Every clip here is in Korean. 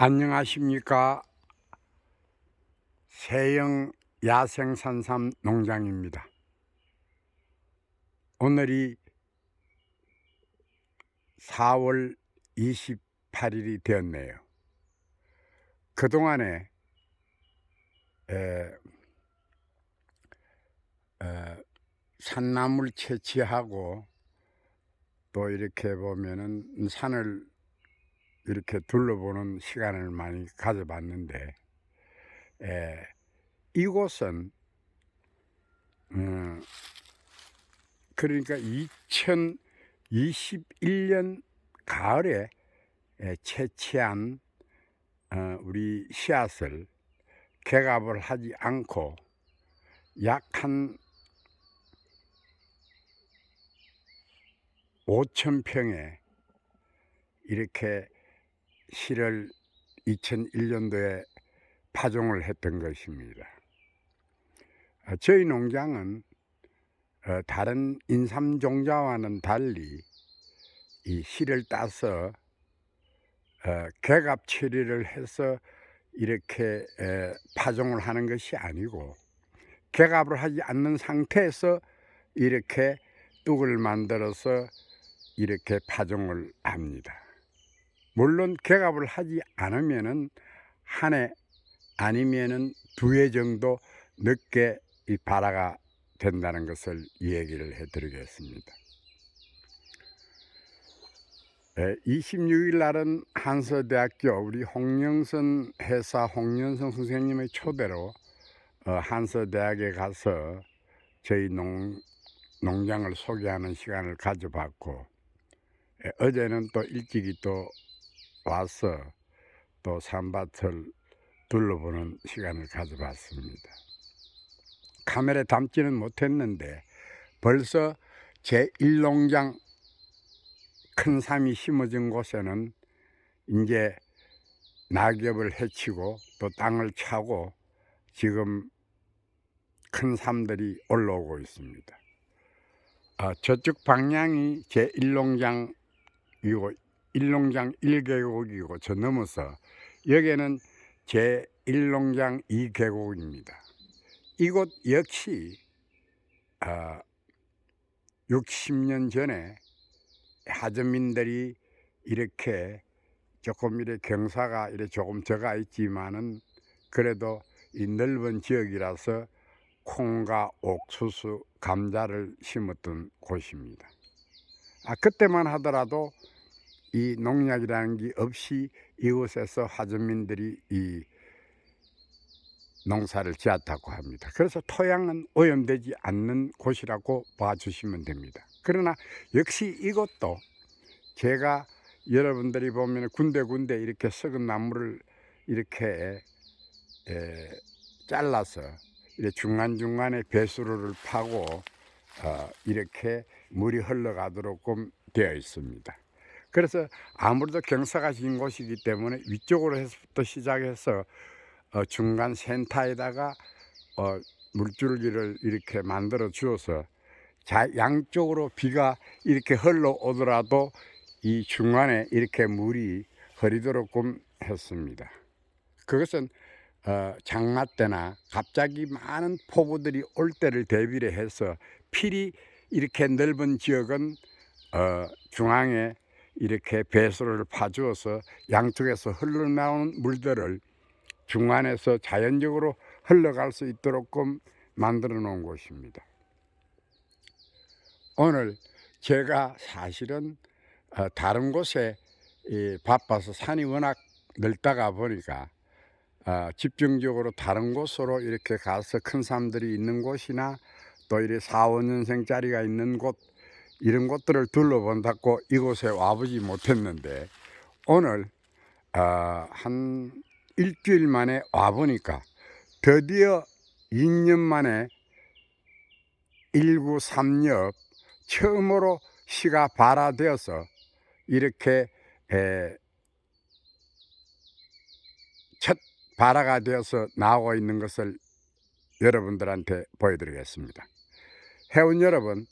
안녕하십니까 세영 야생산삼 농장입니다. 오늘이 4월 28일이 되었네요. 그동안에 에, 에, 산나물 채취하고 또 이렇게 보면은 산을 이렇게 둘러보는 시간을 많이 가져봤는데 에, 이곳은 음, 그러니까 2021년 가을에 에, 채취한 어, 우리 씨앗을 개갑을 하지 않고 약한 5천 평에 이렇게 실을 2001년도에 파종을 했던 것입니다. 어, 저희 농장은 어, 다른 인삼 종자와는 달리 이 실을 따서 어, 개갑 처리를 해서 이렇게 에, 파종을 하는 것이 아니고 개갑을 하지 않는 상태에서 이렇게 뚝을 만들어서 이렇게 파종을 합니다. 물론 개갑을 하지 않으면은 한 해 아니면은 두 해 정도 늦게 이 발화가 된다는 것을 얘기를 해드리겠습니다. 26일 날은 한서대학교 우리 홍영선 회사 홍영선 선생님의 초대로 어, 한서대학에 가서 저희 농, 농장을 소개하는 시간을 가져봤고 에, 어제는 또 일찍이 또 와서 또 산밭을 둘러보는 시간을 가져봤습니다. 카메라에 담지는 못했는데 벌써 제 1농장 큰 삶이 심어진 곳에는 이제 낙엽을 해치고 또 땅을 차고 지금 큰 삶들이 올라오고 있습니다. 아, 저쪽 방향이 제 1농장이고 1농장 1계곡이고 저 넘어서 여기는 제 1농장 2계곡입니다. 이곳 역시 아, 60년 전에 하전민들이 이렇게 조금 이렇게 경사가 이렇게 조금 적어 있지만은 그래도 이 넓은 지역이라서 콩과 옥수수, 감자를 심었던 곳입니다. 아 그때만 하더라도 이 농약이라는 게 없이 이곳에서 하전민들이 이 농사를 지었다고 합니다. 그래서 토양은 오염되지 않는 곳이라고 봐주시면 됩니다. 그러나 역시 이것도 제가 여러분들이 보면 군데군데 이렇게 썩은 나무를 이렇게 에, 잘라서 중간중간에 배수로를 파고 어, 이렇게 물이 흘러가도록 되어 있습니다. 그래서 아무래도 경사가 진 곳이기 때문에 위쪽으로 해서부터 시작해서 어, 중간 센터에다가 어, 물줄기를 이렇게 만들어 주어서 자, 양쪽으로 비가 이렇게 흘러오더라도 이 중간에 이렇게 물이 흐리도록 했습니다. 그것은 어, 장마 때나 갑자기 많은 폭우들이 올 때를 대비를 해서 필이 이렇게 넓은 지역은 어, 중앙에 이렇게 배수로를 파주어서 양쪽에서 흘러나오는 물들을 중간에서 자연적으로 흘러갈 수 있도록 만들어 놓은 곳입니다. 오늘 제가 사실은 어, 다른 곳에 바빠서 산이 워낙 넓다가 보니까 어, 집중적으로 다른 곳으로 이렇게 가서 큰 사람들이 있는 곳이나 또 이래 4, 5년생짜리가 있는 곳 이런 곳들을 둘러본다고 이곳에 와보지 못했는데 오늘 어, 한 일주일 만에 와보니까 드디어 2년 만에 193엽 처음으로 시가 발화되어서 이렇게 에, 첫 발화가 되어서 나오고 있는 것을 여러분들한테 보여드리겠습니다. 회원 여러분,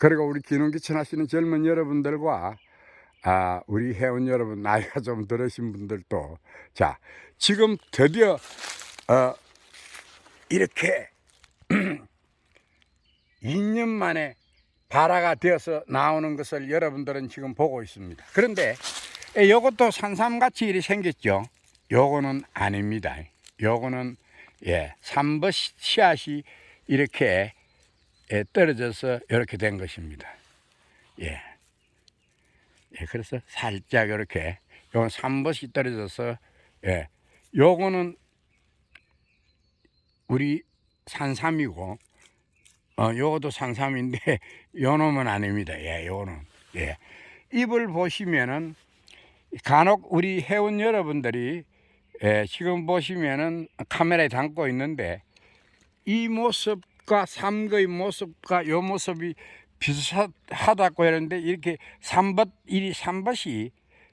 그리고 우리 기농기천 하시는 젊은 여러분들과 아, 우리 회원 여러분 나이가 좀 들으신 분들도 자 지금 드디어 어, 이렇게 2년 만에 발화가 되어서 나오는 것을 여러분들은 지금 보고 있습니다. 그런데 이것도 산삼같이 일이 생겼죠. 요거는 아닙니다. 요거는 예, 삼버 씨앗이 이렇게 예, 떨어져서 이렇게 된 것입니다. 예. 예, 그래서 살짝 이렇게 요건 삼버시 떨어져서 예. 요거는 우리 산삼이고 어 요것도 산삼인데 요 놈은 아닙니다. 예, 요는 예. 잎을 보시면은 간혹 우리 회원 여러분들이 예, 지금 보시면은 카메라에 담고 있는데 이 모습 과 삼거의 모습과 요 모습이 비슷하다고 하는데 이렇게 삼벗 이리 삼벗이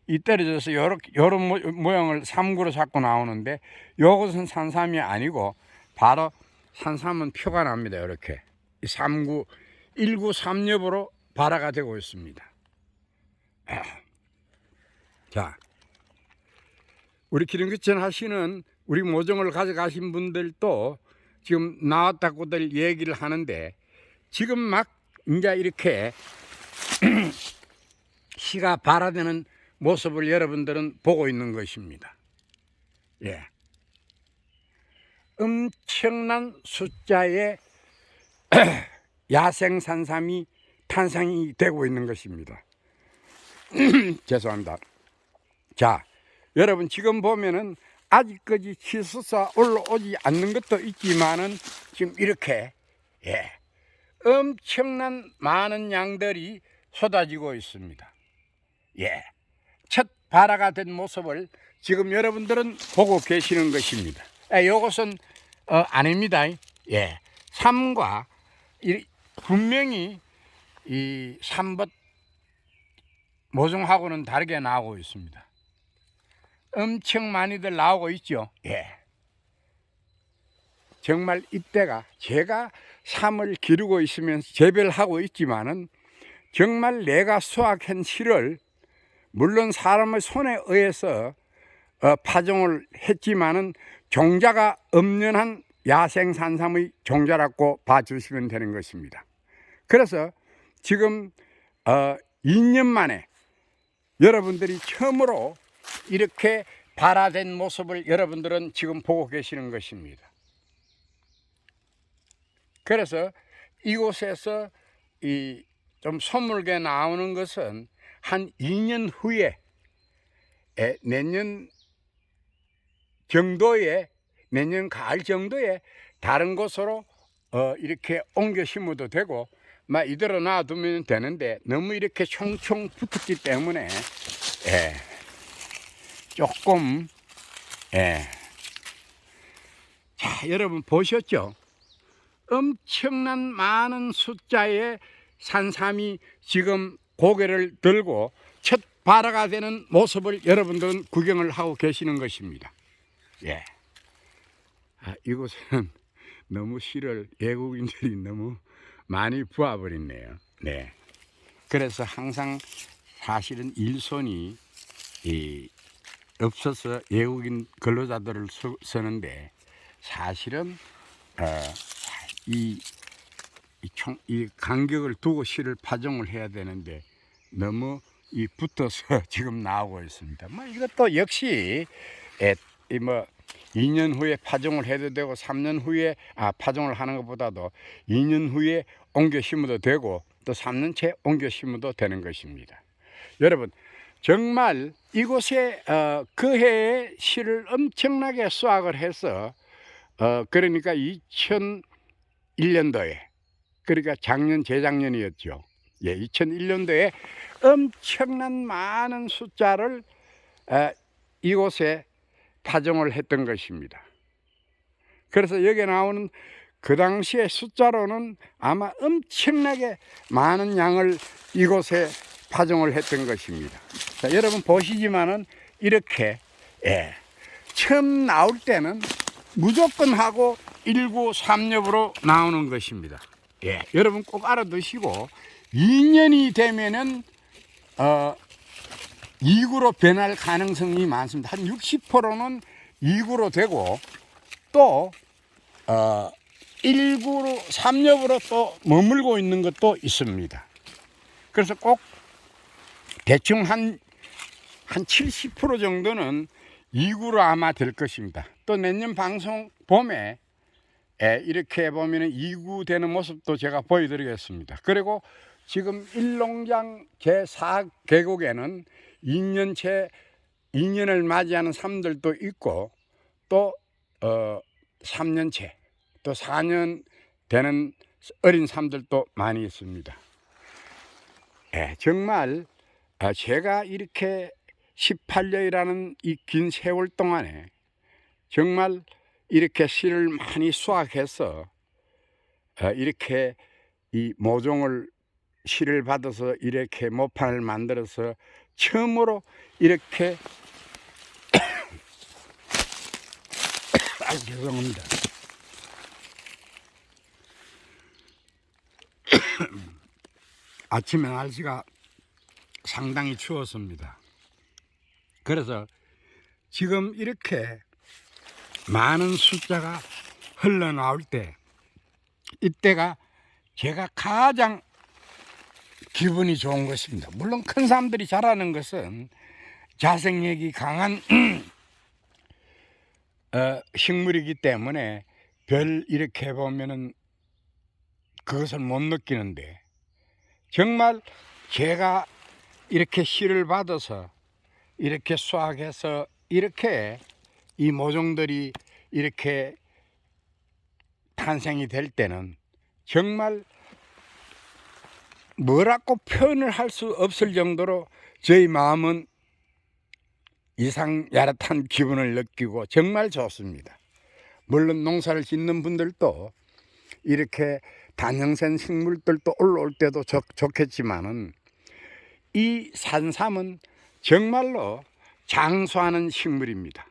이 떨어져서 요런 모- 모양을 삼구로 자꾸 나오는데 요것은 산삼이 아니고 바로 산삼은 표가 납니다. 이렇게 이 삼구 일구 삼엽으로 발화가 되고 있습니다. 아. 자, 우리 기름기천 하시는 우리 모종을 가져가신 분들도 지금 나왔다고들 얘기를 하는데 지금 막 이제 이렇게 시가 발화되는 모습을 여러분들은 보고 있는 것입니다. 예. 엄청난 숫자의 야생 산삼이 탄생이 되고 있는 것입니다. 죄송합니다. 자, 여러분 지금 보면은 아직까지 치수사 올라오지 않는 것도 있지만은 지금 이렇게 예, 엄청난 많은 양들이 쏟아지고 있습니다. 예, 첫 발화가 된 모습을 지금 여러분들은 보고 계시는 것입니다. 예, 이것은 어, 아닙니다. 예, 삼과 이, 분명히 이 삼벗 모종하고는 다르게 나오고 있습니다. 엄청 많이들 나오고 있죠. 예. 정말 이때가 제가 삶을 기르고 있으면서 재배하고 있지만은 정말 내가 수확한 실을 물론 사람의 손에 의해서 어, 파종을 했지만은 종자가 엄연한 야생 산삼의 종자라고 봐주시면 되는 것입니다. 그래서 지금 어, 2년 만에 여러분들이 처음으로 이렇게 발화된 모습을 여러분들은 지금 보고 계시는 것입니다. 그래서 이곳에서 이 좀 소물게 나오는 것은 한 2년 후에 에, 내년 정도에 내년 가을 정도에 다른 곳으로 어, 이렇게 옮겨 심어도 되고 막 이대로 놔두면 되는데 너무 이렇게 총총 붙었기 때문에 예, 조금 예. 자 여러분 보셨죠? 엄청난 많은 숫자의 산삼이 지금 고개를 들고 첫 발화가 되는 모습을 여러분들은 구경을 하고 계시는 것입니다. 예. 아, 이곳은 너무 실을 외국인들이 너무 많이 부어버렸네요. 네. 그래서 항상 사실은 일손이 이 없어서 외국인 근로자들을 수- 쓰는데 사실은 어, 이, 이, 총, 이 간격을 두고 실을 파종을 해야 되는데 너무 이 붙어서 지금 나오고 있습니다. 뭐 이것도 역시 에, 이뭐 2년 후에 파종을 해도 되고 3년 후에 아 파종을 하는 것보다도 2년 후에 옮겨 심어도 되고 또 3년 채 옮겨 심어도 되는 것입니다. 여러분 정말 이곳에 어, 그 해에 실을 엄청나게 수확을 해서 어, 그러니까 2001년도에 그러니까 작년 재작년이었죠. 예, 2001년도에 엄청난 많은 숫자를 어, 이곳에 파종을 했던 것입니다. 그래서 여기 나오는 그 당시의 숫자로는 아마 엄청나게 많은 양을 이곳에 파종을 했던 것입니다. 자, 여러분 보시지만은 이렇게 예, 처음 나올 때는 무조건 하고 1936으로 나오는 것입니다. 예, 여러분 꼭 알아두시고 2년이 되면은 어, 2구로 변할 가능성이 많습니다. 한 60%는 2구로 되고 또 어, 1구로 3엽으로 또 머물고 있는 것도 있습니다. 그래서 꼭 대충 한, 한 70% 정도는 2구로 아마 될 것입니다. 또 내년 방송 봄에 에, 이렇게 보면은 2구 되는 모습도 제가 보여드리겠습니다. 그리고 지금 일농장 제4계곡에는 2년째 2년을 맞이하는 삶들도 있고 또 어, 3년째 또 4년 되는 어린 삶들도 많이 있습니다. 예, 정말 아, 제가 이렇게 18년이라는 이 긴 세월 동안에 정말 이렇게 씨를 많이 수확해서 어, 이렇게 이 모종을 씨를 받아서 이렇게 모판을 만들어서 처음으로 이렇게 아 죄송합니다. 아침에 날씨가 상당히 추웠습니다. 그래서 지금 이렇게 많은 숫자가 흘러나올 때 이때가 제가 가장 기분이 좋은 것입니다. 물론 큰 사람들이 잘하는 것은 자생력이 강한 어, 식물이기 때문에 별 이렇게 보면은 그것을 못 느끼는데 정말 제가 이렇게 씨를 받아서 이렇게 수확해서 이렇게 이 모종들이 이렇게 탄생이 될 때는 정말 뭐라고 표현을 할 수 없을 정도로 저희 마음은 이상 야릇한 기분을 느끼고 정말 좋습니다. 물론 농사를 짓는 분들도 이렇게 단형생 식물들도 올라올 때도 좋, 좋겠지만은 이 산삼은 정말로 장수하는 식물입니다.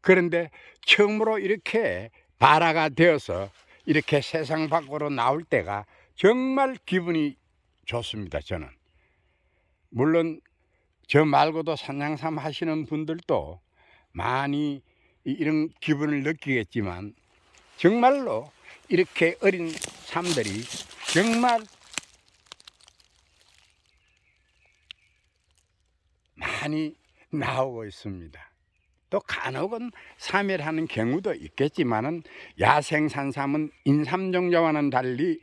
그런데 처음으로 이렇게 발화가 되어서 이렇게 세상 밖으로 나올 때가 정말 기분이 좋습니다. 저는 물론 저 말고도 산양삼 하시는 분들도 많이 이- 이런 기분을 느끼겠지만 정말로 이렇게 어린 삶들이 정말 많이 나오고 있습니다. 또 간혹은 사멸하는 경우도 있겠지만은 야생 산삼은 인삼종자와는 달리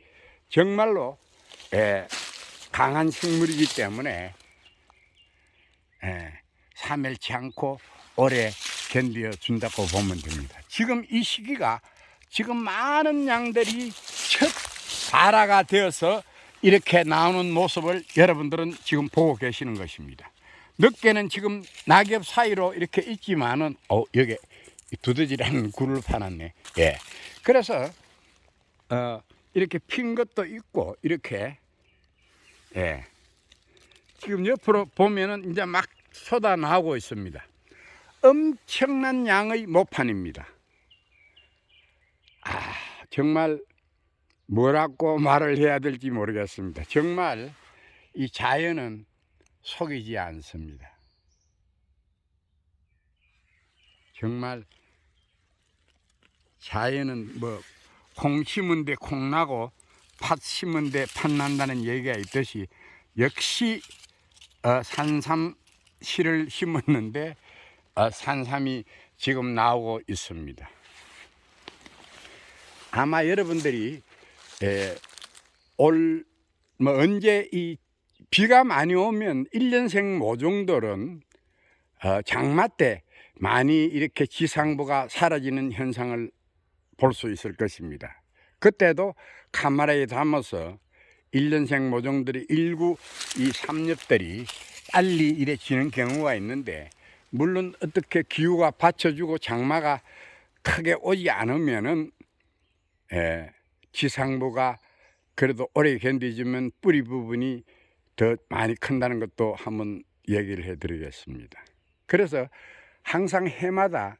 정말로 예, 강한 식물이기 때문에 예, 사멸치 않고 오래 견디어 준다고 보면 됩니다. 지금 이 시기가 지금 많은 양들이 첫 발화가 되어서 이렇게 나오는 모습을 여러분들은 지금 보고 계시는 것입니다. 늦게는 지금 낙엽 사이로 이렇게 있지만은 어 여기 두더지라는 굴을 파놨네. 예. 그래서 어 이렇게 핀 것도 있고 이렇게 예. 지금 옆으로 보면은 이제 막 쏟아 나오고 있습니다. 엄청난 양의 모판입니다. 아, 정말 뭐라고 말을 해야 될지 모르겠습니다. 정말 이 자연은 속이지 않습니다. 정말 자연은 뭐 콩 심은 데 콩 나고 팥 심은 데 팥 난다는 얘기가 있듯이 역시 어, 산삼 씨를 심었는데 어, 산삼이 지금 나오고 있습니다. 아마 여러분들이 에, 올, 뭐 언제 이 비가 많이 오면 일년생 모종들은 어, 장마 때 많이 이렇게 지상부가 사라지는 현상을 볼 수 있을 것입니다. 그때도 카메라에 담아서 일년생 모종들이 일구 이 삼엽들이 빨리 이래 지는 경우가 있는데 물론 어떻게 기후가 받쳐주고 장마가 크게 오지 않으면은 예, 지상부가 그래도 오래 견디지면 뿌리 부분이 더 많이 큰다는 것도 한번 얘기를 해드리겠습니다. 그래서 항상 해마다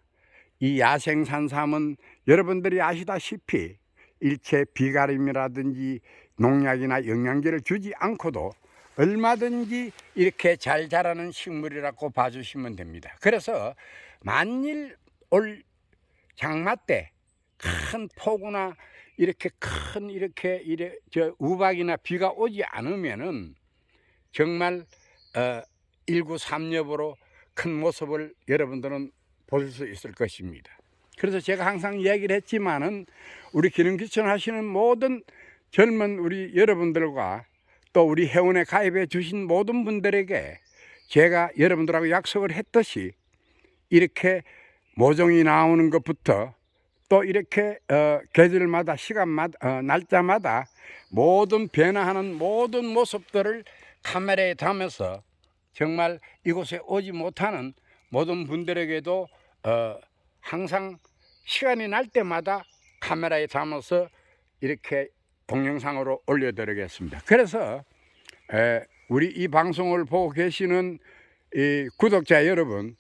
이 야생 산삼은 여러분들이 아시다시피 일체 비가림이라든지 농약이나 영양제를 주지 않고도 얼마든지 이렇게 잘 자라는 식물이라고 봐주시면 됩니다. 그래서 만일 올 장마 때 큰 폭우나 이렇게 큰 이렇게 이래 저 우박이나 비가 오지 않으면은 정말 어, 1930엽으로 큰 모습을 여러분들은 볼수 있을 것입니다. 그래서 제가 항상 이야기를 했지만은 우리 기능기천 하시는 모든 젊은 우리 여러분들과 또 우리 회원에 가입해 주신 모든 분들에게 제가 여러분들하고 약속을 했듯이 이렇게 모종이 나오는 것부터 또 이렇게 어, 계절마다 시간마다 어, 날짜마다 모든 변화하는 모든 모습들을 카메라에 담아서 정말 이곳에 오지 못하는 모든 분들에게도 어, 항상 시간이 날 때마다 카메라에 담아서 이렇게 동영상으로 올려드리겠습니다. 그래서 에, 우리 이 방송을 보고 계시는 이 구독자 여러분,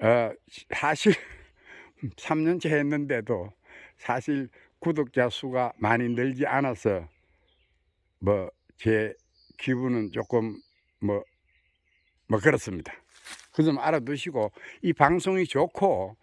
어, 사실 3년째 했는데도 사실 구독자 수가 많이 늘지 않아서 뭐 제 기분은 조금 뭐, 뭐 그렇습니다. 그 좀 알아두시고 이 방송이 좋고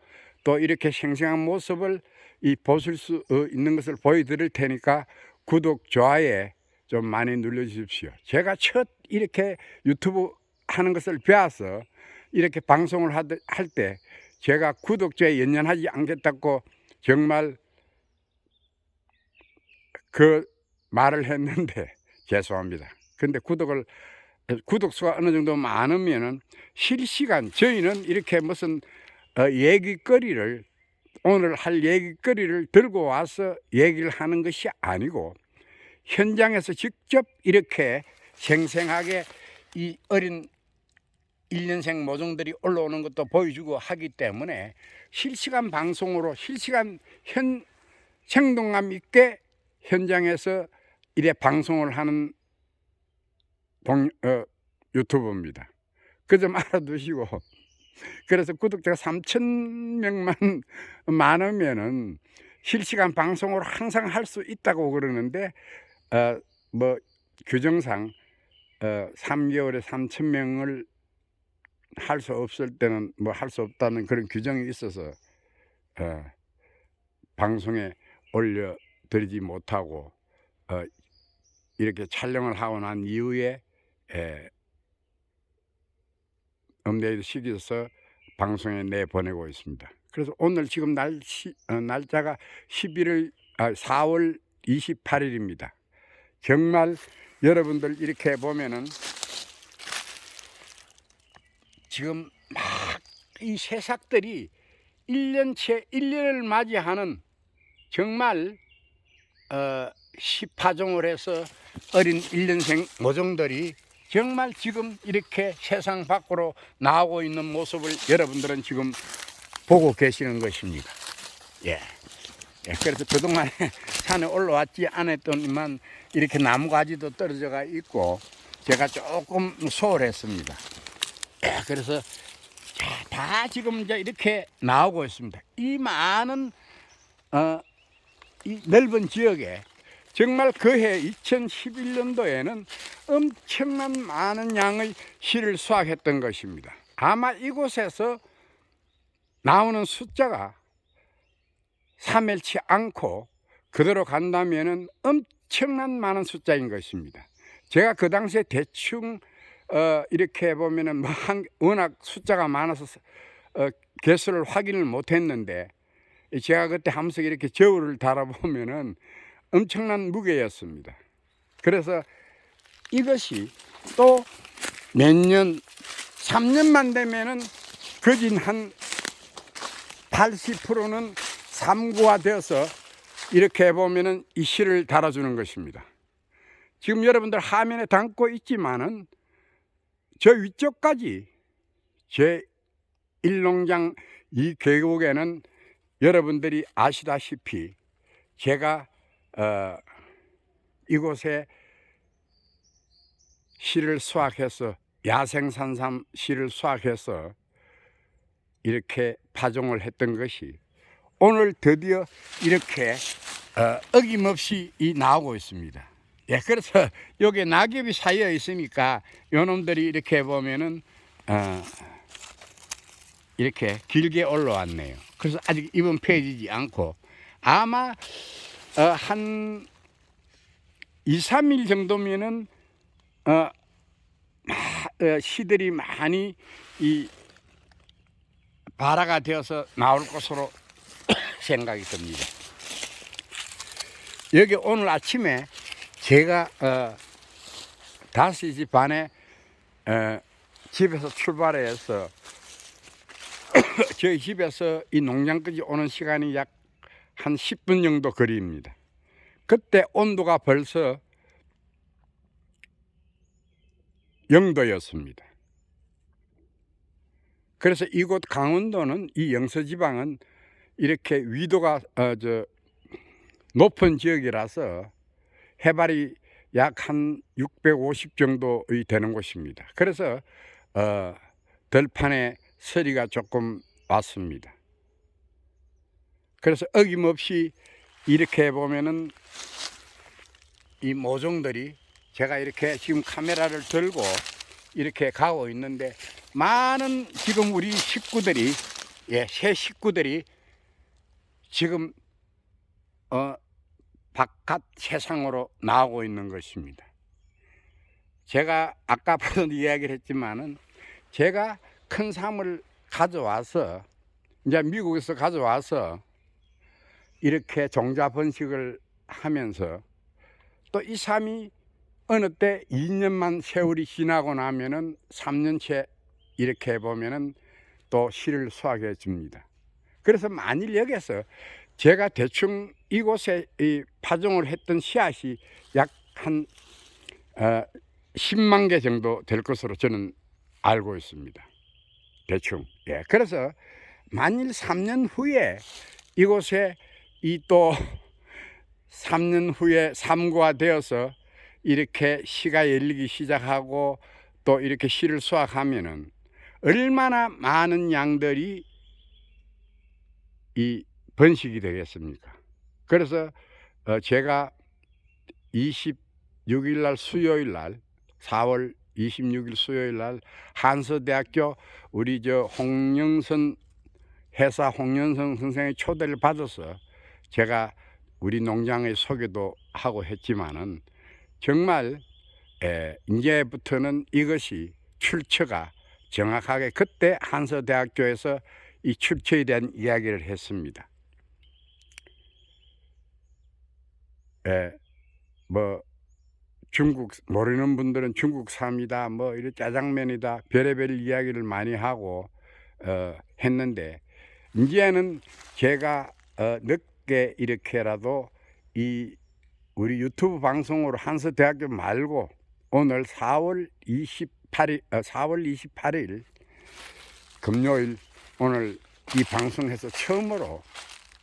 또 이렇게 생생한 모습을 이 보실 수 어, 있는 것을 보여드릴 테니까 구독, 좋아요 좀 많이 눌러주십시오. 제가 첫 이렇게 유튜브 하는 것을 배워서 이렇게 방송을 할 때 제가 구독자에 연연하지 않겠다고 정말 그 말을 했는데 죄송합니다. 근데 구독을 구독 수가 어느 정도 많으면은 실시간 저희는 이렇게 무슨 어, 얘기거리를 오늘 할 얘기거리를 들고 와서 얘기를 하는 것이 아니고 현장에서 직접 이렇게 생생하게 이 어린 1년생 모종들이 올라오는 것도 보여주고 하기 때문에 실시간 방송으로 실시간 현 생동감 있게 현장에서 이래 방송을 하는 동, 어, 유튜브입니다. 그점 알아두시고 그래서 구독자가 3천 명만 많으면은 실시간 방송으로 항상 할 수 있다고 그러는데 어, 뭐 규정상 어, 3개월에 3천 명을 할 수 없을 때는 뭐 할 수 없다는 그런 규정이 있어서 어, 방송에 올려 드리지 못하고 어, 이렇게 촬영을 하고 난 이후에 에, 업데이트 시켜서 방송에 내보내고 있습니다. 그래서 오늘 지금 날씨, 어, 날짜가 11월, 아, 4월 28일입니다. 정말 여러분들 이렇게 보면은 지금 막 이 새싹들이 1년째 1년을 맞이하는 정말 어, 10파종을 해서 어린 1년생 모종들이 정말 지금 이렇게 세상 밖으로 나오고 있는 모습을 여러분들은 지금 보고 계시는 것입니다. 예. 예, 그래서 그동안에 산에 올라왔지 않았더니만 이렇게 나무가지도 떨어져가 있고 제가 조금 소홀했습니다. 예, 그래서 자, 다 지금 이제 이렇게 나오고 있습니다. 이 많은 어, 이 넓은 지역에 정말 그해 2011년도에는 엄청난 많은 양의 실을 수확했던 것입니다. 아마 이곳에서 나오는 숫자가 사멜치 않고 그대로 간다면은 엄청난 많은 숫자인 것입니다. 제가 그 당시에 대충 어, 이렇게 보면은 뭐 한, 워낙 숫자가 많아서 어, 개수를 확인을 못했는데 제가 그때 함석 이렇게 저울을 달아보면은 엄청난 무게였습니다. 그래서 이것이 또 몇 년, 3년만 되면은 거진 한 80%는 삼구화 되어서 이렇게 보면은 이 실을 달아주는 것입니다. 지금 여러분들 화면에 담고 있지만은 저 위쪽까지 제 일농장 이 계곡에는 여러분들이 아시다시피 제가 어, 이곳에 실을 수확해서 야생산삼 실을 수확해서 이렇게 파종을 했던 것이 오늘 드디어 이렇게 어, 어김없이 이 나오고 있습니다. 예, 그래서 여기 낙엽이 쌓여 있으니까 요놈들이 이렇게 보면은 어, 이렇게 길게 올라왔네요. 그래서 아직 입은 펴지지 않고 아마 어, 한 2, 3일 정도면은 어, 마, 어, 시들이 많이 이 발화가 되어서 나올 것으로 생각이 듭니다. 여기 오늘 아침에 제가 어, 5시 반에 어, 집에서 출발해서 저희 집에서 이 농장까지 오는 시간이 약 한 10분 정도 거리입니다. 그때 온도가 벌써 영도였습니다. 그래서 이곳 강원도는 이 영서지방은 이렇게 위도가 어, 저 높은 지역이라서 해발이 약 한 650 정도의 되는 곳입니다. 그래서 어, 들판에 서리가 조금 왔습니다. 그래서 어김없이 이렇게 보면은 이 모종들이 제가 이렇게 지금 카메라를 들고 이렇게 가고 있는데 많은 지금 우리 식구들이 예, 새 식구들이 지금 어 바깥 세상으로 나오고 있는 것입니다. 제가 아까부터 이야기를 했지만은 제가 큰 삶을 가져와서 이제 미국에서 가져와서 이렇게 종자 번식을 하면서 또 이 삶이 어느 때 2년만 세월이 지나고 나면은 3년째 이렇게 보면은 또 씨를 수확해 줍니다. 그래서 만일 여기서 제가 대충 이곳에 이 파종을 했던 씨앗이 약한 어, 10만 개 정도 될 것으로 저는 알고 있습니다. 대충. 예. 그래서 만일 3년 후에 이곳에 이 또 3년 후에 삼고가 되어서 이렇게 씨가 열리기 시작하고 또 이렇게 씨를 수확하면은 얼마나 많은 양들이 이 번식이 되겠습니까? 그래서 어 제가 26일 날 수요일 날 4월 26일 수요일 날 한서대학교 우리 저 홍영선 회사 홍영선 선생의 초대를 받아서 제가 우리 농장의 소개도 하고 했지만은 정말 에, 이제부터는 이것이 출처가 정확하게 그때 한서대학교에서 이 출처에 대한 이야기를 했습니다. 에, 뭐 중국 모르는 분들은 중국 쌈이다 뭐 이런 짜장면이다 별의별 이야기를 많이 하고 어, 했는데 이제는 제가 어, 늦 게 이렇게라도 이 우리 유튜브 방송으로 한서대학교 말고 오늘 4월 28일 어, 4월 28일 금요일 오늘 이 방송에서 처음으로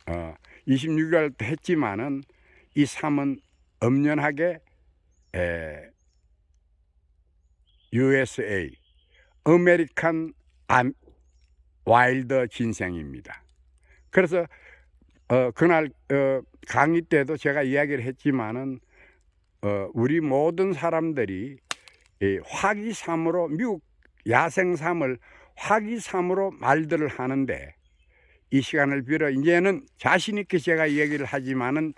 어, 26일 때 했지만은 이 삶은 엄연하게 에, USA 아메리칸 암, 와일드 진생입니다. 그래서 어, 그날 어, 강의 때도 제가 이야기를 했지만은 어, 우리 모든 사람들이 이 화기삼으로 미국 야생삼을 화기삼으로 말들을 하는데 이 시간을 빌어 이제는 자신 있게 제가 얘기를 하지만은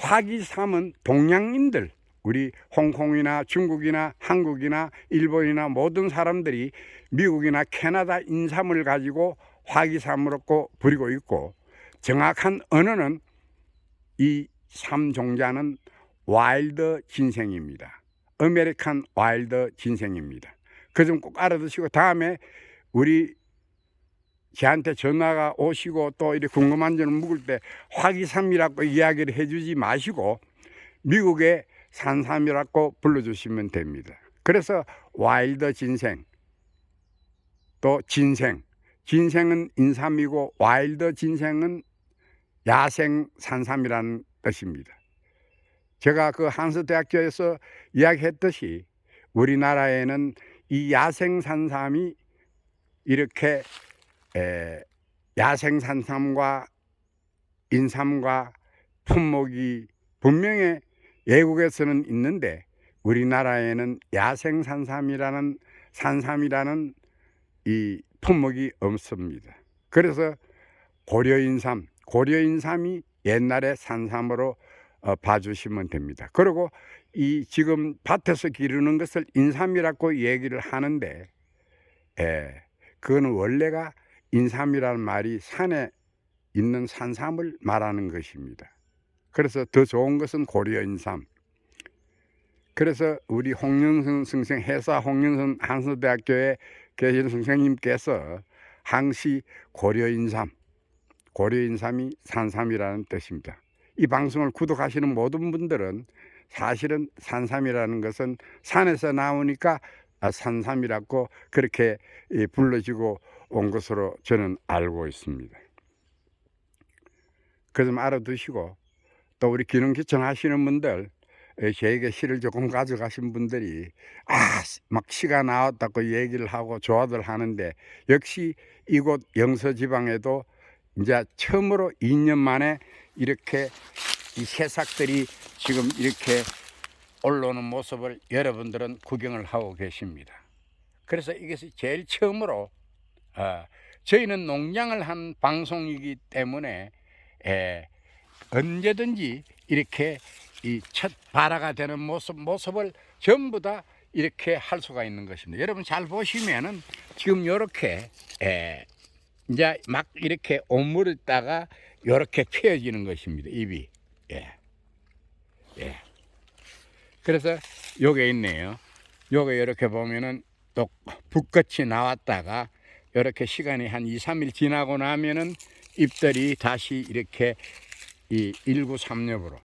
화기삼은 동양인들 우리 홍콩이나 중국이나 한국이나 일본이나 모든 사람들이 미국이나 캐나다 인삼을 가지고 화기삼으로 부리고 있고 정확한 언어는 이 삼종자는 와일드 진생입니다. 아메리칸 와일드 진생입니다. 그점꼭 알아두시고 다음에 우리 저한테 전화가 오시고 또 이렇게 궁금한 점을 묻을 때 화기삼이라고 이야기를 해주지 마시고 미국의 산삼이라고 불러주시면 됩니다. 그래서 와일드 진생 또 진생 진생은 인삼이고 와일드 진생은 야생 산삼이라는 뜻입니다. 제가 그 한서대학교에서 이야기했듯이 우리나라에는 이 야생 산삼이 이렇게 에, 야생 산삼과 인삼과 품목이 분명히 외국에서는 있는데 우리나라에는 야생 산삼이라는 산삼이라는 이 품목이 없습니다. 그래서 고려인삼, 고려인 삼이 옛날에 산삼으로 어, 봐주시면 됩니다. 그리고 이 지금 밭에서 기르는 것을 인삼이라고 얘기를 하는데, 예, 그거는 원래가 인삼이라는 말이 산에 있는 산삼을 말하는 것입니다. 그래서 더 좋은 것은 고려 인삼. 그래서 우리 홍영선 선생 해사 홍영선 한서대학교에 계신 선생님께서 항시 고려 인삼, 고려인삼이 산삼이라는 뜻입니다. 이 방송을 구독하시는 모든 분들은 사실은 산삼이라는 것은 산에서 나오니까 아, 산삼이라고 그렇게 이, 불러지고 온 것으로 저는 알고 있습니다. 그 좀 알아두시고 또 우리 기능기청 하시는 분들 에, 저에게 시를 조금 가져가신 분들이 아 막 시가 나왔다고 얘기를 하고 좋아들 하는데 역시 이곳 영서지방에도 이제 처음으로 2년 만에 이렇게 이 새싹들이 지금 이렇게 올라오는 모습을 여러분들은 구경을 하고 계십니다. 그래서 이것이 제일 처음으로 어, 저희는 농장을 한 방송이기 때문에 에, 언제든지 이렇게 이 첫 발화가 되는 모습 모습을 전부 다 이렇게 할 수가 있는 것입니다. 여러분 잘 보시면은 지금 이렇게 에, 이제 막 이렇게 오므렸다가 이렇게 펴지는 것입니다. 입이 예. 예. 그래서 요게 있네요. 요게 이렇게 보면은 또 붓끝이 나왔다가 이렇게 시간이 한 2, 3일 지나고 나면은 잎들이 다시 이렇게 이 1936으로